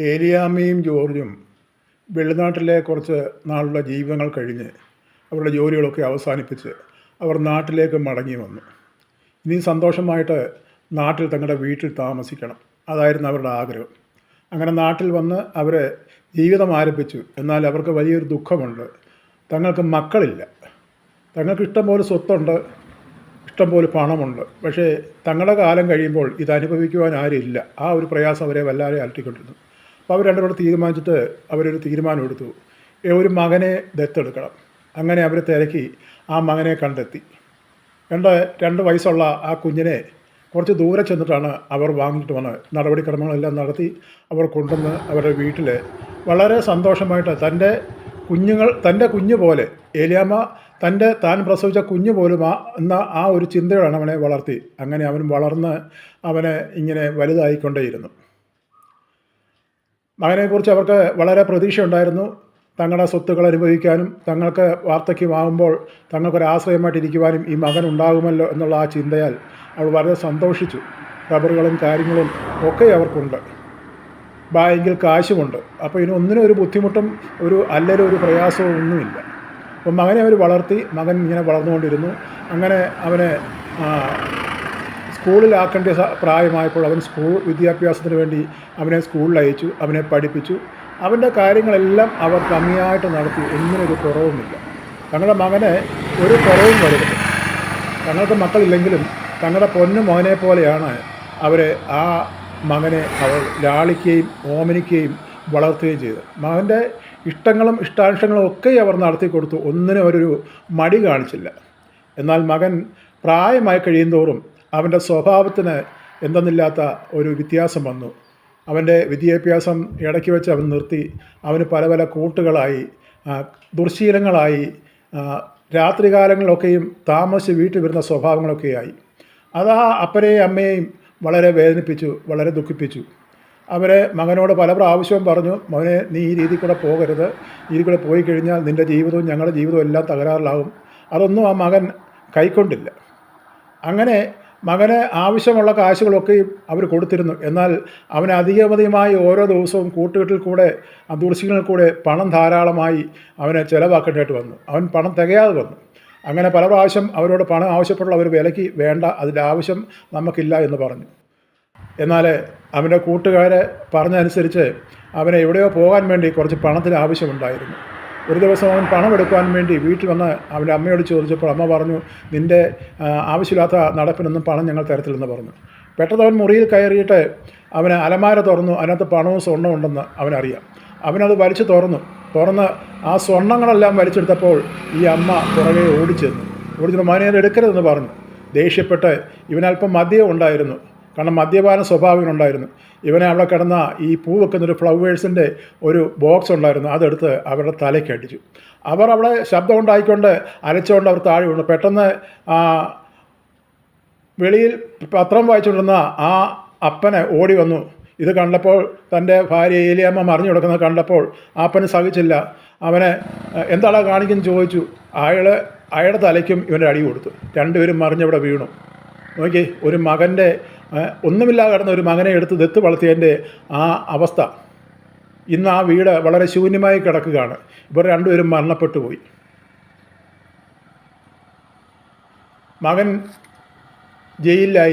ഏലിയാമ്മയും ജോർജും വെളിനാട്ടിലെ കുറച്ച് നാളുള്ള ജീവിതങ്ങൾ കഴിഞ്ഞ് അവരുടെ ജോലികളൊക്കെ അവസാനിപ്പിച്ച് അവർ നാട്ടിലേക്ക് മടങ്ങി വന്നു. ഇനി സന്തോഷമായിട്ട് നാട്ടിൽ തങ്ങളുടെ വീട്ടിൽ താമസിക്കണം. അതായിരുന്നു അവരുടെ ആഗ്രഹം. അങ്ങനെ നാട്ടിൽ വന്ന് അവർ ജീവിതം ആരംഭിച്ചു. എന്നാൽ അവർക്ക് വലിയൊരു ദുഃഖമുണ്ട്. തങ്ങൾക്ക് മക്കളില്ല. തങ്ങൾക്ക് ഇഷ്ടംപോലെ സ്വത്തുണ്ട്. ഇഷ്ടംപോലെ പണമുണ്ട്. പക്ഷേ തങ്ങളുടെ കാലം കഴിയുമ്പോൾ ഇത് അനുഭവിക്കുവാൻ ഇല്ല ആ ഒരു പ്രയാസം അവരെ വല്ലാതെ അലട്ടിക്കൊണ്ടിരുന്നു. അപ്പോൾ അവർ രണ്ടുപേരും തീരുമാനിച്ചിട്ട് അവരൊരു തീരുമാനം എടുത്തു. ഒരു മകനെ ദത്തെടുക്കണം. അങ്ങനെ അവർ തിരക്കി ആ മകനെ കണ്ടെത്തി. രണ്ട് രണ്ട് വയസ്സുള്ള ആ കുഞ്ഞിനെ കുറച്ച് ദൂരെ ചെന്നിട്ടാണ് അവർ വാങ്ങിയിട്ട് വന്ന് നടപടിക്രമങ്ങളെല്ലാം നടത്തി അവർ കൊണ്ടുവന്ന് അവരുടെ വീട്ടിൽ വളരെ സന്തോഷമായിട്ട് തന്റെ കുഞ്ഞുങ്ങൾ തന്റെ കുഞ്ഞു പോലെ ഏലിയാമ്മ തന്റെ താൻ പ്രസവിച്ച കുഞ്ഞു പോലും ആ എന്ന ആ ഒരു ചിന്തയോടാണ് അവനെ വളർത്തി. അങ്ങനെ അവൻ വളർന്ന് അവനെ ഇങ്ങനെ വലുതായിക്കൊണ്ടേയിരുന്നു. മകനെക്കുറിച്ച് അവർക്ക് വളരെ പ്രതീക്ഷയുണ്ടായിരുന്നു. തങ്ങളുടെ സ്വത്തുക്കൾ അനുഭവിക്കാനും തങ്ങൾക്ക് വാർദ്ധക്യമാകുമ്പോൾ തങ്ങൾക്കൊരു ആശ്രയമായിട്ടിരിക്കുവാനും ഈ മകൻ ഉണ്ടാകുമല്ലോ എന്നുള്ള ആ ചിന്തയാൽ അവൾ വളരെ സന്തോഷിച്ചു. റബ്ബറുകളും കാര്യങ്ങളും ഒക്കെ അവർക്കുണ്ട്. ബാങ്കിൽ കാശുമുണ്ട്. അപ്പോൾ ഇനി ഒന്നിനും ഒരു ബുദ്ധിമുട്ടും ഒരു അല്ലലും ഒരു പ്രയാസവും ഒന്നുമില്ല. അപ്പം മകനെ അവർ വളർത്തി മകൻ ഇങ്ങനെ വളർന്നുകൊണ്ടിരുന്നു. അങ്ങനെ അവനെ സ്കൂളിലാക്കേണ്ട പ്രായമായപ്പോൾ അവൻ സ്കൂൾ വിദ്യാഭ്യാസത്തിന് വേണ്ടി അവനെ സ്കൂളിൽ അയച്ചു അവനെ പഠിപ്പിച്ചു. അവന്റെ കാര്യങ്ങളെല്ലാം അവർ കമ്മിയായിട്ട് നടത്തി ഒന്നിനൊരു കുറവുമില്ല. തങ്ങളുടെ മകനെ ഒരു കുറവും വരുന്നത് തങ്ങൾക്ക് മക്കളില്ലെങ്കിലും തങ്ങളുടെ പൊന്നു മോനെ പോലെയാണ് അവരെ ആ മകനെ അവർ ലാളിക്കുകയും ഓമനിക്കുകയും വളർത്തുകയും ചെയ്തത്. മകന്റെ ഇഷ്ടങ്ങളും ഇഷ്ടാംശങ്ങളും ഒക്കെ അവർ നടത്തി കൊടുത്തു. ഒന്നിനും അവരൊരു മടി കാണിച്ചില്ല. എന്നാൽ മകൻ പ്രായമായി കഴിയുന്തോറും അവന്റെ സ്വഭാവത്തിന് എന്തെന്നില്ലാത്ത ഒരു വ്യത്യാസം വന്നു. അവന്റെ വിദ്യാഭ്യാസം ഇടയ്ക്ക് വെച്ച് അവൻ നിർത്തി. അവന് പല പല കൂട്ടുകളായി ദുർശീലങ്ങളായി രാത്രികാലങ്ങളൊക്കെയും താമസിച്ച് വീട്ടിൽ വരുന്ന സ്വഭാവങ്ങളൊക്കെയായി. അത് ആ അപ്പനെയും അമ്മയെയും വളരെ വേദനിപ്പിച്ചു വളരെ ദുഃഖിപ്പിച്ചു. അവരെ മകനോട് പല പ്രാവശ്യവും പറഞ്ഞു മോനെ നീ ഈ രീതിയിൽ കൂടെ പോകരുത്. ഈ കൂടെ പോയി കഴിഞ്ഞാൽ നിന്റെ ജീവിതവും ഞങ്ങളുടെ ജീവിതവും എല്ലാം തകരാറിലാവും. അതൊന്നും ആ മകൻ കൈക്കൊണ്ടില്ല. അങ്ങനെ മകന് ആവശ്യമുള്ള കാശുകളൊക്കെ അവർ കൊടുത്തിരുന്നു. എന്നാൽ അവൻ അധികമതിയുമായി ഓരോ ദിവസവും കൂട്ടുകെട്ടിൽ കൂടെ ആ ദുർശീലങ്ങളിൽ കൂടെ പണം ധാരാളമായി അവനെ ചിലവാക്കേണ്ടതായിട്ട് വന്നു. അവൻ പണം തികയാതെ വന്നു. അങ്ങനെ പല പ്രാവശ്യം അവരോട് പണം ആവശ്യപ്പെട്ടുള്ള അവർ വിലയ്ക്ക് വേണ്ട അതിന്റെ ആവശ്യം നമുക്കില്ല എന്ന് പറഞ്ഞു. എന്നാൽ അവന്റെ കൂട്ടുകാരെ പറഞ്ഞനുസരിച്ച് അവനെ എവിടെയോ പോകാൻ വേണ്ടി കുറച്ച് പണത്തിന് ആവശ്യമുണ്ടായിരുന്നു. ഒരു ദിവസം അവൻ പണം എടുക്കുവാൻ വേണ്ടി വീട്ടിൽ വന്ന് അവന്റെ അമ്മയോട് ചോദിച്ചപ്പോൾ അമ്മ പറഞ്ഞു നിന്റെ ആവശ്യമില്ലാത്ത നടപ്പിനൊന്നും പണം ഞങ്ങൾ തരത്തില്ലെന്ന് പറഞ്ഞു. പെട്ടെന്ന് അവൻ മുറിയിൽ കയറിയിട്ട് അവന് അലമാര തുറന്നു അതിനകത്ത് പണവും സ്വർണവും ഉണ്ടെന്ന് അവനറിയാം. അവനത് വലിച്ചു തുറന്നു. തുറന്ന് ആ സ്വർണങ്ങളെല്ലാം വലിച്ചെടുത്തപ്പോൾ ഈ അമ്മ പുറകെ ഓടിച്ചെന്നു. ഓടിച്ചെന്ന് മോനെ എടുക്കരുതെന്ന് പറഞ്ഞു. ദേഷ്യപ്പെട്ട് ഇവനല്പം മദ്യം ഉണ്ടായിരുന്നു. കാരണം മദ്യപാന സ്വഭാവമുണ്ടായിരുന്നു. ഇവനെ അവിടെ കിടന്ന ഈ പൂ വെക്കുന്ന ഒരു ഫ്ലവേഴ്സിന്റെ ഒരു ബോക്സ് ഉണ്ടായിരുന്നു. അതെടുത്ത് അവരുടെ തലയ്ക്ക് അടിച്ചു. അവർ അവിടെ ശബ്ദം ഉണ്ടായിക്കൊണ്ട് അരച്ചുകൊണ്ട് അവർ താഴെ വീണു. പെട്ടെന്ന് വെളിയിൽ പത്രം വായിച്ചുകൊണ്ടിരുന്ന ആ അപ്പനെ ഓടി വന്നു. ഇത് കണ്ടപ്പോൾ തന്റെ ഭാര്യ ഏലിയമ്മ മറിഞ്ഞു കിടക്കുന്നത് കണ്ടപ്പോൾ അപ്പന് സഹിച്ചില്ല. അവനെ എന്താണ് കാണിക്കുന്നു ചോദിച്ചു. അയാൾ അയാളുടെ തലയ്ക്കും ഇവന്റെ അടി കൊടുത്തു. രണ്ടുപേരും മറിഞ്ഞവിടെ വീണു. നോക്കി ഒരു മകന്റെ ഒന്നുമില്ലാതെ കിടന്ന ഒരു മകനെ എടുത്ത് ദത്ത് വളർത്തിയതിന്റെ ആ അവസ്ഥ ഇന്ന് ആ വീട് വളരെ ശൂന്യമായി കിടക്കുകയാണ്. ഇവർ രണ്ടുപേരും മരണപ്പെട്ടു പോയി. മകൻ ജയിലിലായി.